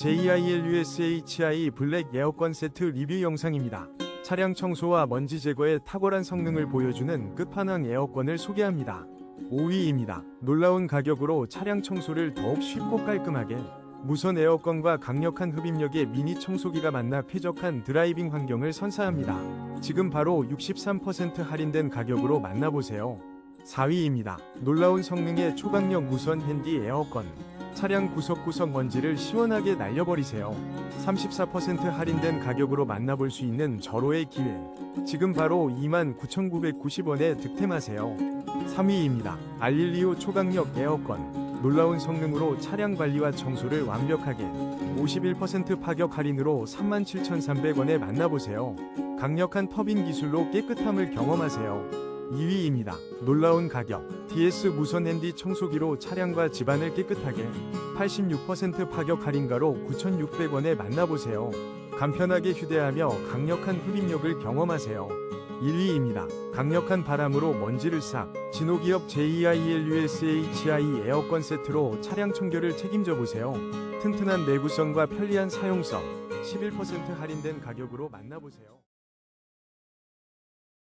JILUSHI 블랙 에어컨 세트 리뷰 영상입니다. 차량 청소와 먼지 제거에 탁월한 성능을 보여주는 끝판왕 에어컨을 소개합니다. 5위입니다. 놀라운 가격으로 차량 청소를 더욱 쉽고 깔끔하게 무선 에어컨과 강력한 흡입력의 미니 청소기가 만나 쾌적한 드라이빙 환경을 선사합니다. 지금 바로 63% 할인된 가격으로 만나보세요. 4위입니다. 놀라운 성능의 초강력 무선 핸디 에어컨. 차량 구석구석 먼지를 시원하게 날려버리세요. 34% 할인된 가격으로 만나볼 수 있는 절호의 기회. 지금 바로 29,990원에 득템하세요. 3위입니다. 알릴리오 초강력 에어컨. 놀라운 성능으로 차량 관리와 청소를 완벽하게 51% 파격 할인으로 37,300원에 만나보세요. 강력한 터빈 기술로 깨끗함을 경험하세요. 2위입니다. 놀라운 가격. DS 무선 핸디 청소기로 차량과 집안을 깨끗하게 86% 파격 할인가로 9,600원에 만나보세요. 간편하게 휴대하며 강력한 흡입력을 경험하세요. 1위입니다. 강력한 바람으로 먼지를 싹. 진호기업 JEILUSHI 에어컨 세트로 차량 청결을 책임져 보세요. 튼튼한 내구성과 편리한 사용성. 11% 할인된 가격으로 만나보세요.